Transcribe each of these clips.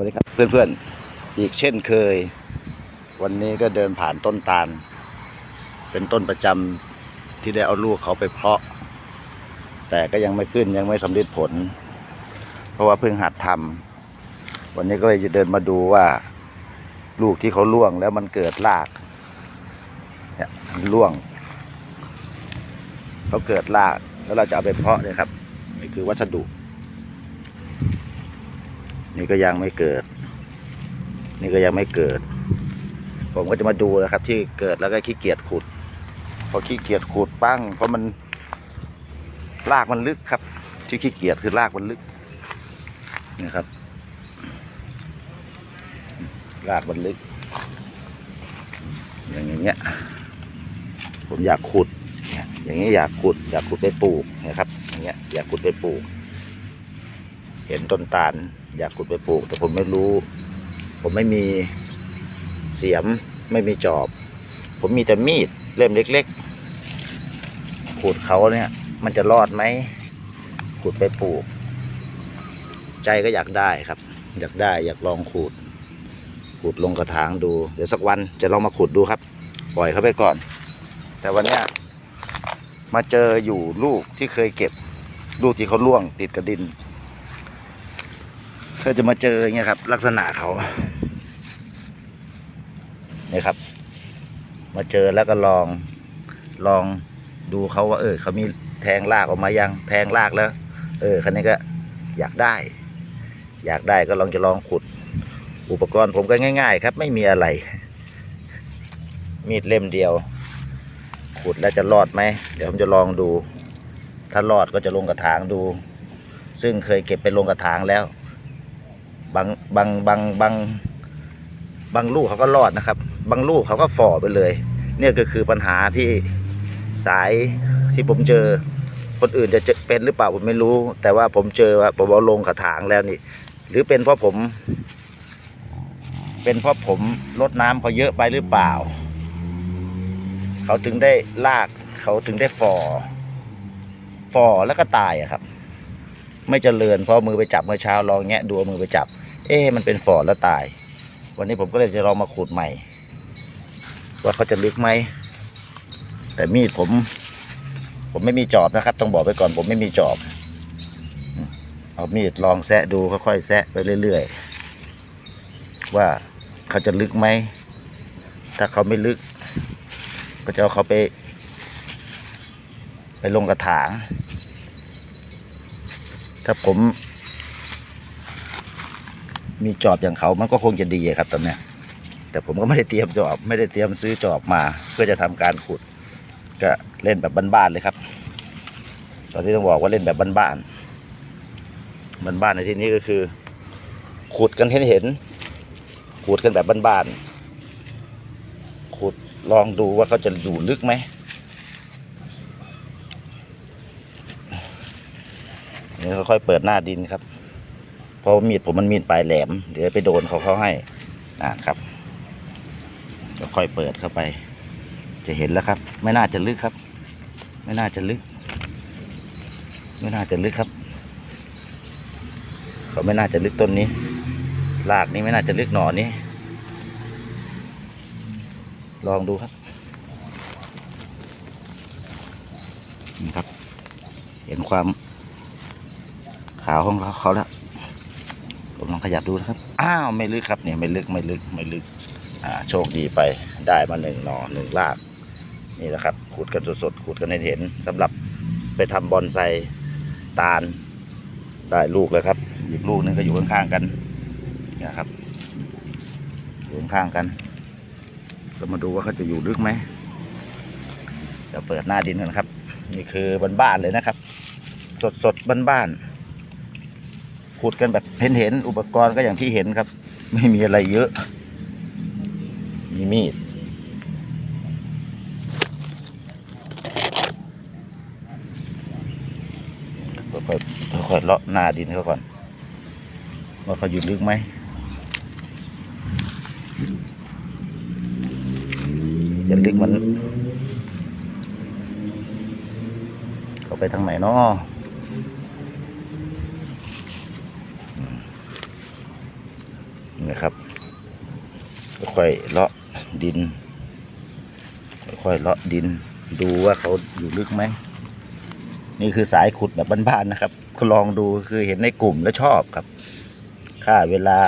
วัสดีครับเพื่อนๆ อีกเช่นเคย วันนี้ก็เดินผ่านต้นตาล เป็นต้นประจำที่ได้เอาลูกเขาไปเพาะ แต่ก็ยังไม่ขึ้นยังไม่สำเร็จผล เพราะว่าเพิ่งหัดทำวันนี้ก็เลยจะเดินมาดูว่า ลูกที่เขาล่วงแล้วมันเกิดรากเนี่ยมันล่วงเขาเกิดรากแล้วเราจะเอาไปเพาะเนี่ยครับนี่คือวัสดุ นี่ก็ยังไม่เกิด นี่ก็ยังไม่เกิด ผมก็จะมาดูนะครับ ที่เกิดแล้วก็ขี้เกียจขุด พอขี้เกียจขุดปั้งเพราะมันรากมันลึกครับ ที่ขี้เกียจคือรากมันลึกนี่ครับรากมันลึก อย่างเงี้ยผมอยากขุด อย่างเงี้ยอยากขุด อยากขุดไปปลูกนะครับ อย่างเงี้ยอยากขุดไปปลูก เห็นต้นตาล อยากขุดไปปลูก แต่ผมไม่รู้ ผมไม่มีเสียมไม่มีจอบ ผมมีแต่มีดเล่มเล็กๆขุดเขาเนี่ย มันจะรอดไหมขุดไปปลูก ใจก็อยากได้ครับ อยากได้อยากลองขุดขุดลงกระถางดู เดี๋ยวสักวันจะลองมาขุดดูครับ ปล่อยเขาไปก่อน แต่วันเนี้ยมาเจออยู่ลูกที่เคยเก็บ ลูกที่เขาล่วงติดกับดิน ก็จะมาเจออย่างเงี้ยครับ ลักษณะเขาเนี่ยครับ มาเจอแล้วก็ลองลองดูเขาว่า เออเขามีแทงรากออกมายังแทงรากแล้ว เออคันนี้ก็อยากได้ อยากได้ก็ลองจะลองขุด อุปกรณ์ผมก็ง่าย ๆ ครับ ไม่มีอะไร มีดเล่มเดียว ขุดแล้วจะรอดไหมเดี๋ยวผมจะลองดู ถ้ารอดก็จะลงกระถางดู ซึ่งเคยเก็บไปลงกระถางแล้ว บางบางบางบางบางลูกเขาก็รอดนะครับ บางลูกเขาก็ฝ่อไปเลย เนี่ยก็คือปัญหาที่สายที่ผมเจอ คนอื่นจะเจอเป็นหรือเปล่าผมไม่รู้ แต่ว่าผมเจอว่าผมเอาลงกระถางแล้วนี่ หรือเป็นเพราะผม เป็นเพราะผมลดน้ำเขาเยอะไปหรือเปล่า เขาถึงได้ลากเขาถึงได้ฝ่อฝ่อแล้วก็ตายอะครับ ไม่เจริญเพราะมือไปจับเมื่อเช้าลองแงะดูมือไปจับ เอ๊มันเป็นฝอดแล้วตาย วันนี้ผมก็เลยจะลองมาขุดใหม่ ว่าเขาจะลึกไหม แต่มีดผม ผมไม่มีจอบนะครับ ต้องบอกไปก่อนผมไม่มีจอบ เอามีดลองแซะดูค่อยๆแซะไปเรื่อยๆ ว่าเขาจะลึกไหม ถ้าเขาไม่ลึก ก็จะเอาเขาไป ไปลงกระถาง ถ้าผม มีจอบอย่างเขามันก็คงจะดีครับตอนเนี้ยแต่ผมก็ไม่ได้เตรียมจอบ ไม่ได้เตรียมซื้อจอบมา เพื่อจะทำการขุด ก็เล่นแบบบ้านๆเลยครับ ตอนที่ต้องบอกว่าเล่นแบบบ้านๆบ้านๆในที่นี้ก็คือ ขุดกันเห็นเห็นๆขุดกันแบบบ้านๆขุดลองดูว่าเขาจะอยู่ลึกไหมนี่ค่อยๆเปิดหน้าดินครับ ราะมีดผมมันมีดปลายแหลม เดี๋ยวไปโดนเขาเขาให้อ่าครับก็ค่อยเปิดเข้าไป จะเห็นแล้วครับ ไม่น่าจะลึกครับ ไม่น่าจะลึก ไม่น่าจะลึกครับ เขาไม่น่าจะลึกต้นนี้รากนี้ไม่น่าจะลึกหน่อนี้ ลองดูครับนี่ครับ เห็นความขาวของเขาแล้ว ผมลองขยับดูนะครับ อ้าวไม่ลึกครับเนี่ยไม่ลึกไม่ลึกไม่ลึก อ่าโชคดีไปได้มาหนึ่งหน่อหนึ่งรากนี่แหละครับขุดกันสดๆขุดกันให้เห็นสำหรับไปทำบอนไซตาลได้ลูกเลยครับอีกลูกนึงก็อยู่ข้างๆกันนะครับอยู่ข้างๆกันก็มาดูว่าเขาจะอยู่ลึกไหมจะเปิดหน้าดินกันครับ นี่คือบ้านๆเลยนะครับ สดๆบ้านๆ ขุดกันแบบเห็นๆอุปกรณ์ก็อย่างที่เห็นครับ ไม่มีอะไรเยอะ มีมีดค่อยๆค่อยๆเลาะหน้าดินเขาก่อนว่าเขาอยู่ลึกไหมจะลึกมันเขาไปทางไหนเนาะ นะครับ ค่อยเลาะดิน ค่อยเลาะดิน ดูว่าเขาอยู่ลึกไหม นี่คือสายขุดแบบบ้านๆนะครับลองดูคือเห็นในกลุ่มแล้วชอบครับ ค่าเวลา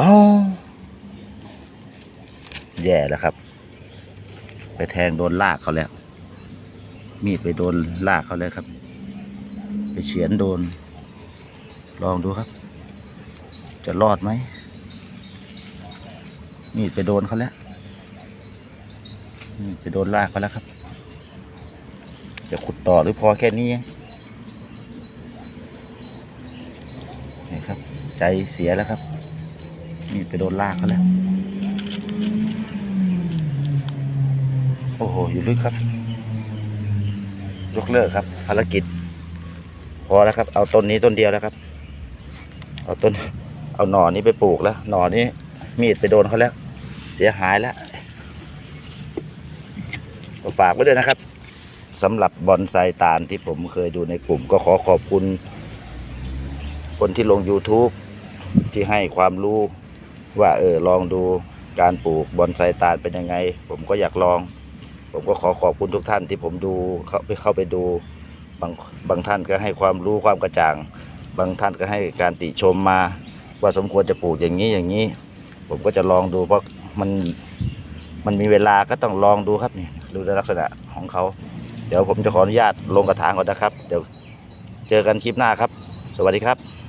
อ๋อแย่แล้วครับ ไปแทงโดนลากเขาแล้ว มีดไปโดนลากเขาแล้วครับ ไปเฉือนโดน ลองดูครับ จะรอดไหมมีดไปโดนเขาแล้วมีดไปโดนลากเขาแล้วครับ จะขุดต่อหรือพอแค่นี้นี่ครับ ใจเสียแล้วครับมีดไปโดนลากเขาแล้ว โอ้โห อยู่ลึกครับ ยกเลิกครับ ภารกิจ พอแล้วครับ เอาต้นนี้ต้นเดียวแล้วครับ เอาต้น เอาหน่อนี้ไปปลูกแล้ว หน่อนี้มีดไปโดนเขาแล้ว เสียหายแล้วฝากไว้ด้วยนะครับสำหรับบอนไซตาลที่ผมเคยดูในกลุ่ม ก็ขอขอบคุณ คนที่ลง YouTube ที่ให้ความรู้ว่าเออลองดูการปลูกบอนไซตาลเป็นยังไง ผมก็อยากลอง ผมก็ขอขอบคุณทุกท่านที่ผมดูเข้าไปเข้าไปดูบางบางท่านก็ให้ความรู้ความกระจ่าง บางท่านก็ให้การติชมมา ว่าสมควรจะปลูกอย่างนี้อย่างนี้ ผมก็จะลองดูเพราะมันมันมีเวลาก็ต้องลองดูครับนี่ดูลักษณะของเขา เดี๋ยวผมจะขออนุญาตลงกระถางก่อนนะครับ เดี๋ยวเจอกันคลิปหน้าครับ สวัสดีครับ